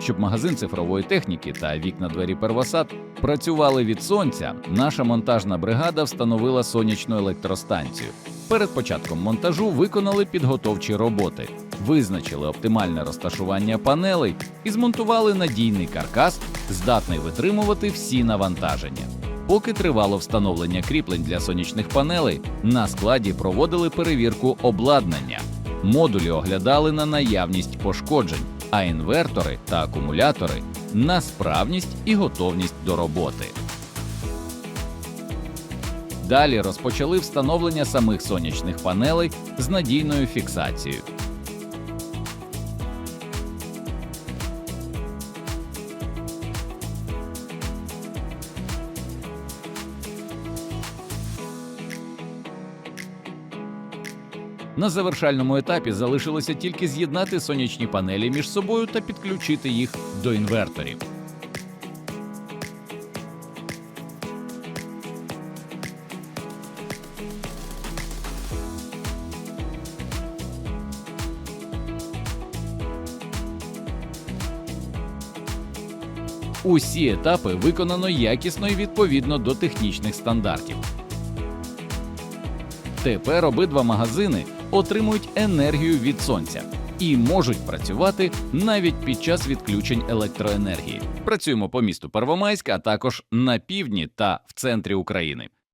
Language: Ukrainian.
Щоб магазин цифрової техніки та вікна двері Первосад працювали від сонця, наша монтажна бригада встановила сонячну електростанцію. Перед початком монтажу виконали підготовчі роботи, визначили оптимальне розташування панелей і змонтували надійний каркас, здатний витримувати всі навантаження. Поки тривало встановлення кріплень для сонячних панелей, на складі проводили перевірку обладнання. Модулі оглядали на наявність пошкоджень, а інвертори та акумулятори на справність і готовність до роботи. Далі розпочали встановлення самих сонячних панелей з надійною фіксацією. На завершальному етапі залишилося тільки з'єднати сонячні панелі між собою та підключити їх до інверторів. Усі етапи виконано якісно і відповідно до технічних стандартів. Тепер обидва магазини отримують енергію від сонця і можуть працювати навіть під час відключень електроенергії. Працюємо по місту Первомайська, а також на півдні та в центрі України.